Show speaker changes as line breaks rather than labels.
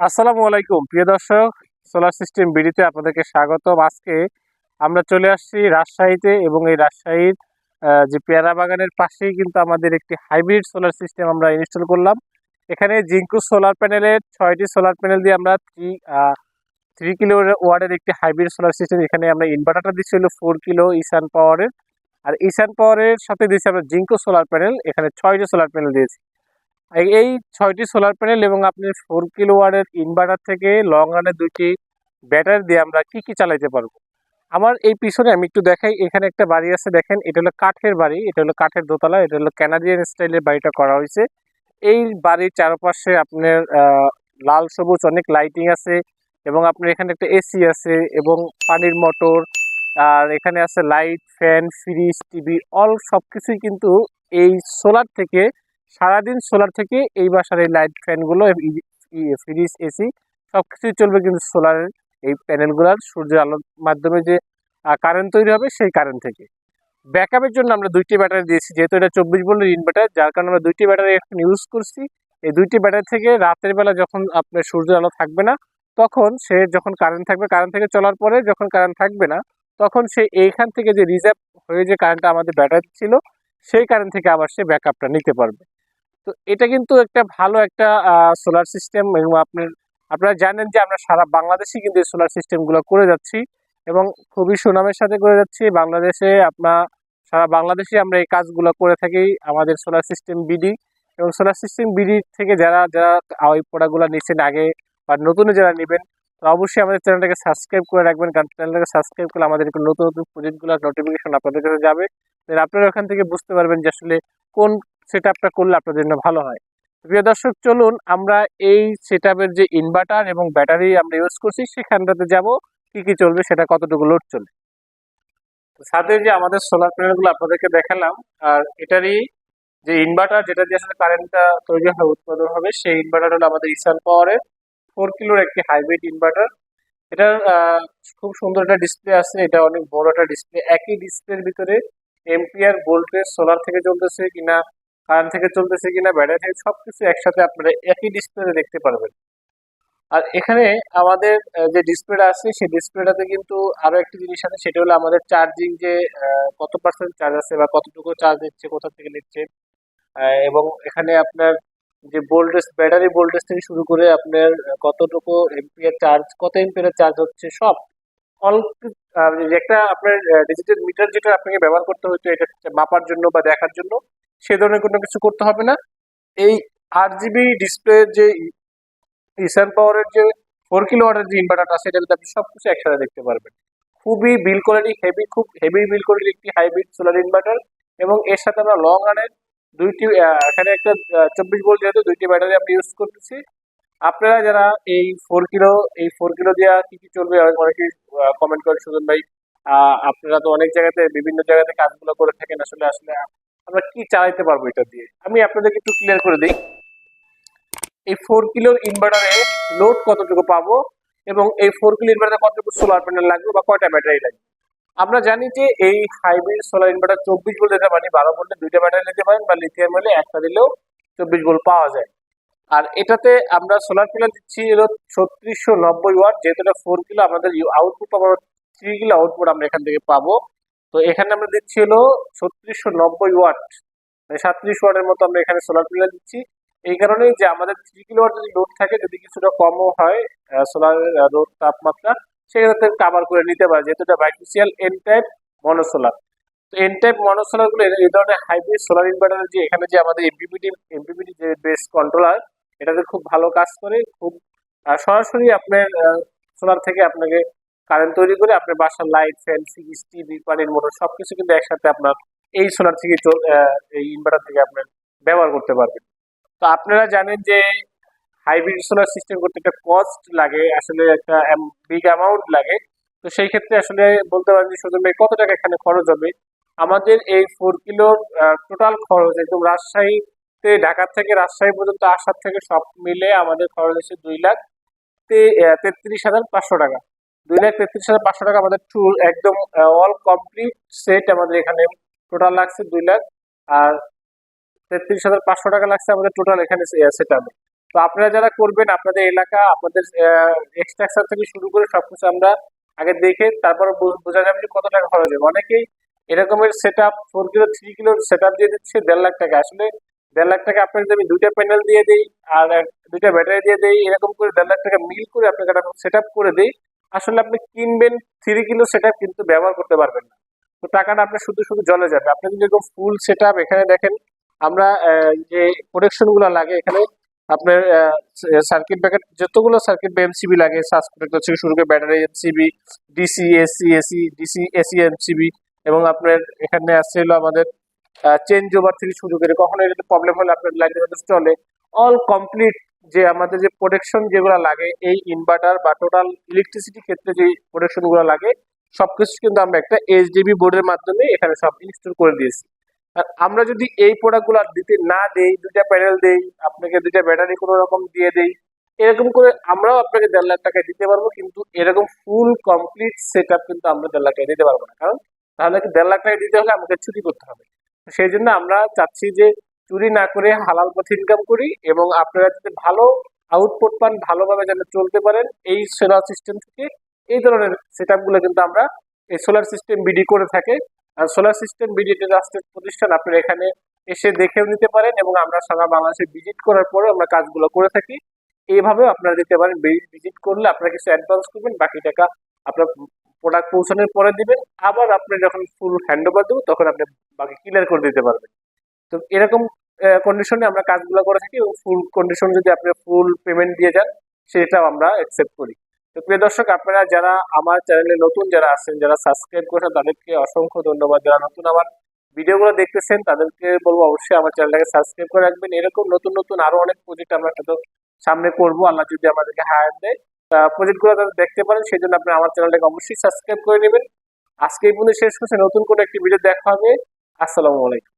আসসালামু আলাইকুম, প্রিয় দর্শক সোলার সিস্টেম বিডিতে আপনাদেরকে স্বাগতম। আজকে আমরা চলে আসছি রাজশাহীতে এবং এই রাজশাহীর যে পেয়ারা বাগানের পাশেই কিন্তু আমাদের একটি হাইব্রিড সোলার সিস্টেম আমরা ইনস্টল করলাম। এখানে জিঙ্কু সোলার প্যানেলের ছয়টি সোলার প্যানেল দিয়ে আমরা থ্রি থ্রি কিলো ওয়ার্ডের একটি হাইব্রিড সোলার সিস্টেম এখানে আমরা ইনভার্টারটা দিচ্ছি হলো ফোর কিলো ইসান পাওয়ারের আর ইসান পাওয়ারের সাথে দিচ্ছি আমরা জিঙ্কু সোলার প্যানেল এখানে ছয়টি সোলার প্যানেল দিয়েছি। এই- ছয়টি সোলার প্যানেল এবং আপনি ফোর কিলো ওয়ার্ডের ইনভার্টার থেকে লং রানে দুইটি ব্যাটারি দিয়ে আমরা কি কি চালাইতে পারব? আমার এই পিছনে আমি একটু দেখাই, এখানে একটা বাড়ি আছে দেখেন, এটা হলো কাঠের বাড়ি, এটা হলো কাঠের দোতলা, এটা হলো ক্যানাডিয়ান স্টাইলের বাড়িটা করা হয়েছে। এই বাড়ির চারপাশে আপনার লাল, সবুজ, অনেক লাইটিং আছে এবং আপনার এখানে একটা এসি আছে এবং পানির মোটর আর এখানে আছে light fan fridge TV all সব কিছুই কিন্তু এই সোলার থেকে সারাদিন সোলার থেকে এই বাসার এই লাইট ফ্যানগুলো ফ্রিজ এসি সব কিছুই চলবে কিন্তু সোলারের এই প্যানেলগুলোর সূর্যের আলোর মাধ্যমে যে কারেন্ট তৈরি হবে সেই কারেন্ট থেকে। ব্যাকআপের জন্য আমরা দুইটি ব্যাটারি দিয়েছি, যেহেতু এটা চব্বিশ ভোল্টের ইনভার্টার যার কারণে আমরা দুইটি ব্যাটারি এখন ইউজ করছি। এই দুইটি ব্যাটারি থেকে রাতের বেলা যখন আপনার সূর্যের আলো থাকবে না, তখন সে যখন কারেন্ট থাকবে কারেন্ট থেকে চলার পরে যখন কারেন্ট থাকবে না, তখন সে এইখান থেকে যে রিজার্ভ হয়ে যে কারেন্টটা আমাদের ব্যাটারি ছিল, সেই কারেন্ট থেকে আবার সে ব্যাকআপটা নিতে পারবে। তো এটা কিন্তু একটা ভালো একটা সোলার সিস্টেম এবং আপনার, আপনারা জানেন যে আমরা সারা বাংলাদেশে কিন্তু এই সোলার সিস্টেমগুলো করে যাচ্ছি এবং খুবই সুনামের সাথে করে যাচ্ছি। বাংলাদেশে আপনার সারা বাংলাদেশে আমরা এই কাজগুলো করে থাকি, আমাদের সোলার সিস্টেম বিডি এবং সোলার সিস্টেম বিডি থেকে যারা যারা ওই প্রোডাক্টগুলো নিচ্ছেন আগে বা নতুন যারা নেবেন, তো অবশ্যই আমাদের চ্যানেলটাকে সাবস্ক্রাইব করে রাখবেন কারণ চ্যানেলটাকে সাবস্ক্রাইব করলে আমাদের নতুন নতুন প্রজেক্টগুলোর নোটিফিকেশন আপনাদের কাছে যাবে। আপনারা ওখান থেকে বুঝতে পারবেন যে আসলে কোন সেট আপটা করলে আপনাদের জন্য ভালো হয়। প্রিয় দর্শক, চলুন আমরা এই সেট যে ইনভার্টার এবং ব্যাটারি আমরা ইউজ করছি, সেখানটাতে যাব। কি কি চলবে, সেটা কতটুকু লোড চলবে। তো সাথে যে আমাদের সোলার প্যানেলগুলো আপনাদেরকে দেখালাম, আর এটারই যে ইনভার্টার যেটা দিয়ে আসলে কারেন্টটা তৈরি হয়, উৎপাদন হবে, সেই ইনভার্টার হলো আমাদের ইসান পাওয়ারের ফোর কিলোর একটি হাইব্রিড ইনভার্টার এটার খুব সুন্দর একটা ডিসপ্লে আছে, এটা অনেক বড় একটা ডিসপ্লে একই ডিসপ্লের ভিতরে এম্পিয়ার ভোল্টেজ সোলার থেকে চলতেছে কিনা কারেন্ট থেকে চলতেছে কিনা ব্যাটারি থেকে সবকিছু একসাথে আপনারা একই ডিসপ্লেতে দেখতে পারবেন। আর এখানে আমাদের যে ডিসপ্লেটা আছে, সেই ডিসপ্লেটাতে কিন্তু আরও একটি জিনিস আছে, সেটা হলো আমাদের চার্জিং যে কত পার্সেন্ট চার্জ আছে বা কতটুকু চার্জ নিচ্ছে কোথা থেকে নিচ্ছে। এবং এখানে আপনার যে ভোল্টেজ ব্যাটারি ভোল্টেজ থেকে শুরু করে আপনার কতটুকু এম্পিয়ার চার্জ কত এম্পিয়ার চার্জ হচ্ছে, সব অল একটা আপনার ডিজিটাল মিটার যেটা আপনাকে ব্যবহার করতে হতো এটা মাপার জন্য বা দেখার জন্য। সে ধরনের কোনো কিছু করতে হবে না। এই আট জিবি ডিসপ্লে যে ইসান পাওয়ারের যে ফোর কিলো ওয়াটের যে ইনভার্টার আছে এটাতে আপনি সব কিছু একসাথে দেখতে পারবেন। খুবই বিল কোয়ালিটি হেভি খুব হেভি বিল কোয়ালিটি একটি হাইব্রিড সোলার ইনভার্টার এবং এর সাথে আমরা লং রানের দুইটি এখানে একটা চব্বিশ ভোল্ট যেহেতু দুইটি ব্যাটারি আমরা ইউজ করতেছি। আপনারা যারা এই ফোর কিলো এই ফোর কিলো দিয়া কি কি চলবে অনেকেই কমেন্ট করেন সুজন ভাই আপনারা তো অনেক জায়গাতে, বিভিন্ন জায়গাতে কাজগুলো করে থাকেন। আসলে আসলে আমরা কি চালাইতে পারব এটা দিয়ে? আমি আপনাদেরকে একটু ক্লিয়ার করে দিই। এই ফোর কিলোর ইনভার্টারে লোড কতটুকু পাবো এবং এই ফোর কিলো ইনভার্টারে কতটুকু সোলার প্যানেল লাগবে বা কয়টা ব্যাটারি লাগবে? আমরা জানি যে এই হাইব্রিড সোলার ইনভার্টার চব্বিশ ভোল্ট দিতে পারি, বারো ভোল্টে দুইটা ব্যাটারি নিতে পারেন বা লিথিয়াম হলে একটা দিলেও চব্বিশ ভোল্ট পাওয়া যায়। আর এটাতে আমরা সোলার প্যানেল দিচ্ছি হলো ছত্রিশশো নব্বই ওয়াট যেহেতু এটা ফোর কিলো আমাদের আউটপুট পাবো থ্রি কিলো আউটপুট আমরা এখান থেকে পাবো। তো এখানে আমরা দিচ্ছি হলো ছত্রিশশো নব্বই ওয়াট। মানে সাতত্রিশ ওয়াটের মতো আমরা এখানে সোলার প্যানেল দিচ্ছি। এই কারণেই যে আমাদের থ্রি কিলো ওয়াট যদি লোড থাকে, যদি কিছুটা কমও হয় সোলার লোড তাপমাত্রা, সেক্ষেত্রে কাভার করে নিতে পারে, যেহেতু এটা bifacial N type mono solar তো এন টাইপ মনোসোলারগুলো এই ধরনের হাইব্রিড সোলার ইনভার্টার যে এখানে যে আমাদের এমপিপিটি এমপিপিটি যে বেস কন্ট্রোলার এটাতে খুব ভালো কাজ করে। খুব সরাসরি আপনার সোলার থেকে আপনাকে কারেন্ট তৈরি করে আপনার বাসার লাইট ফ্যান ফ্রিজ টিভি পানির মোটর সবকিছু কিন্তু একসাথে আপনার এই সোলার থেকে এই ইনভার্টার থেকে আপনার ব্যবহার করতে পারবেন। তো আপনারা জানেন যে হাইব্রিড সোলার সিস্টেম করতে একটা কস্ট লাগে, আসলে একটা বিগ অ্যামাউন্ট লাগে। তো সেই ক্ষেত্রে আসলে বলতে পারেন যে, সুজন কত টাকা এখানে খরচ হবে? আমাদের এই ফোর কিলোর টোটাল খরচ একদম রাজশাহীতে ঢাকা থেকে রাজশাহী পর্যন্ত আসার থেকে সব মিলে আমাদের খরচ হচ্ছে দুই লাখ তেত্রিশ হাজার পাঁচশো টাকা। দুই লাখ তেত্রিশ হাজার পাঁচশো টাকা আমাদের টুল একদম অল কমপ্লিট সেট আমাদের এখানে টোটাল লাগছে দুই লাখ। আর তেত্রিশ হাজার পাঁচশো টাকা লাগছে আমাদের টোটাল এখানে সেট আপে তো আপনারা যারা করবেন, আপনাদের এলাকা, আপনাদের এক্সট্রাকচার থেকে শুরু করে সবকিছু আমরা আগে দেখে তারপর বোঝা যাবে যে কত টাকা খরচ হবে। অনেকেই এরকমের set up four kilo three kilo set up দিয়ে দিচ্ছে, দেড় লাখ টাকা। আসলে দেড় লাখ টাকা আপনাকে যদি আমি দুইটা প্যানেল দিয়ে দিই, আর দুইটা ব্যাটারি দিয়ে দিই, এরকম করে দেড় লাখ টাকা মিল করে আপনাকে একটা সেট আপ করে দিই আসলে আপনি কিনবেন থ্রি কিলো সেট কিন্তু ব্যবহার করতে পারবেন না। তো টাকাটা আপনার শুধু শুধু জলে যাবে। আপনি যদি এরকম ফুল সেট এখানে দেখেন, আমরা যে প্রোটেকশনগুলো লাগে এখানে, আপনার সার্কিট ব্রেকার যতগুলো সার্কিট বা এমসিবি লাগে, সাস প্রোটেক্টর থেকে শুরু করে battery MCB DC AC AC DC AC MCB এবং আপনার এখানে আসছে হলো আমাদের চেঞ্জ ওভার থেকে শুরু করে, কখনো যদি প্রবলেম হলে আপনার লাইনের মধ্যে চলে। অল কমপ্লিট যে আমাদের যে প্রোটেকশন যেগুলো লাগে, এই ইনভার্টার বা টোটাল ইলেকট্রিসিটি ক্ষেত্রে যে প্রোটেকশনগুলো লাগে, সবকিছু কিন্তু আমরা একটা এইচডিবি বোর্ডের মাধ্যমে এখানে সব ইনস্টল করে দিয়েছি। আর আমরা যদি এই প্রোডাক্ট প্রোডাক্টগুলো দিতে না দেই, দুইটা প্যানেল দেই, আপনাকে দুইটা ব্যাটারি কোনো রকম দিয়ে দেই, এরকম করে আমরাও আপনাকে দেড় লাখ টাকায় দিতে পারব, কিন্তু এরকম ফুল কমপ্লিট সেট কিন্তু আমরা দেড় লাখ টাকায় দিতে পারব না। কারণ তাহলে দেড় লাখ টাকা দিতে হলে আমাকে চুরি করতে হবে। সেই জন্য আমরা চাচ্ছি যে চুরি না করে হালাল পথে ইনকাম করি এবং আপনারা যাতে ভালো আউটপুট পান, ভালোভাবে যেন চলতে পারেন, এই সোলার সিস্টেম থেকে এই ধরনের সেট কিন্তু আমরা এই সোলার সিস্টেম বিডি করে থাকে। আর সোলার সিস্টেম বিডি এটা রাষ্ট্রের প্রতিষ্ঠান আপনারা এখানে এসে দেখেও নিতে পারেন এবং আমরা সারা বাংলাদেশে ভিজিট করার পরেও আমরা কাজগুলো করে থাকি। এইভাবেও আপনারা দিতে পারেন ভিজিট করলে আপনারা কিছু অ্যাডভান্স করবেন, বাকি টাকা আপনার প্রোডাক্ট পৌঁছানোর পরে দিবেন। আবার আপনি যখন ফুল হ্যান্ড ওভার দেবো, তখন আপনি বাকি ক্লিয়ার করে দিতে পারবেন। তো এরকম কন্ডিশনে আমরা কাজগুলো করে থাকি এবং ফুল কন্ডিশন যদি আপনি ফুল পেমেন্ট দিয়ে যান, সেটাও আমরা অ্যাকসেপ্ট করি। তো প্রিয় দর্শক, আপনারা যারা আমার চ্যানেলে নতুন, যারা আছেন, যারা সাবস্ক্রাইব করেছেন, তাদেরকে অসংখ্য ধন্যবাদ। যারা নতুন আমার ভিডিওগুলো দেখতেছেন, তাদেরকে বলব অবশ্যই আমার চ্যানেলটাকে সাবস্ক্রাইব করে রাখবেন। এরকম নতুন নতুন আরও অনেক প্রজেক্ট আমরা হয়তো সামনে করব। আল্লাহ যদি আমাদেরকে হায়ার দেয়, তা প্রজেক্টগুলো যাতে দেখতে পারেন সেই জন্য আপনি আমার চ্যানেলটাকে অবশ্যই সাবস্ক্রাইব করে নেবেন। আজকে এই পর্যন্ত শেষ করছে। নতুন কোনো একটি ভিডিও দেখা হবে। আসসালামু আলাইকুম।